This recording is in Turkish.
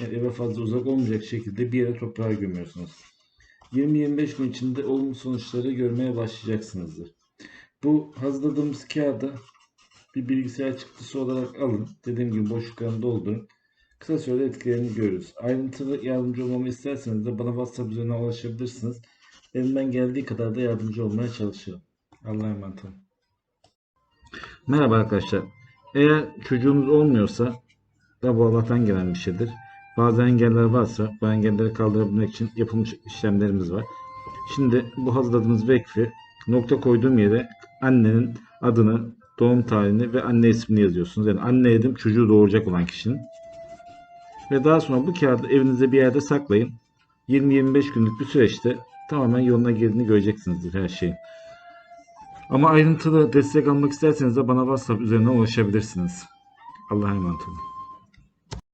yani eve fazla uzak olmayacak şekilde bir yere toprağa gömüyorsunuz. 20-25 gün içinde olumlu sonuçları görmeye başlayacaksınızdır. Bu hazırladığımız kağıdı bir bilgisayar çıktısı olarak alın. Dediğim gibi boşluklarını doldurun. Kısa sürede etkilerini görürüz. Ayrıntılı yardımcı olmamı isterseniz de bana WhatsApp üzerinden ulaşabilirsiniz. Elimden geldiği kadar da yardımcı olmaya çalışırım. Allah'a emanet olun. Merhaba arkadaşlar. Eğer çocuğunuz olmuyorsa da bu Allah'tan gelen bir şeydir. Bazı engeller varsa bu engelleri kaldırabilmek için yapılmış işlemlerimiz var. Şimdi bu hazırladığımız vekfi nokta koyduğum yere annenin adını, doğum tarihini ve anne ismini yazıyorsunuz. Yani anne dedim çocuğu doğuracak olan kişinin. Ve daha sonra bu kağıdı evinizde bir yerde saklayın. 20-25 günlük bir süreçte tamamen yoluna girdiğini göreceksinizdir her şeyin. Ama ayrıntılı destek almak isterseniz de bana WhatsApp üzerinden ulaşabilirsiniz. Allah'a emanet olun.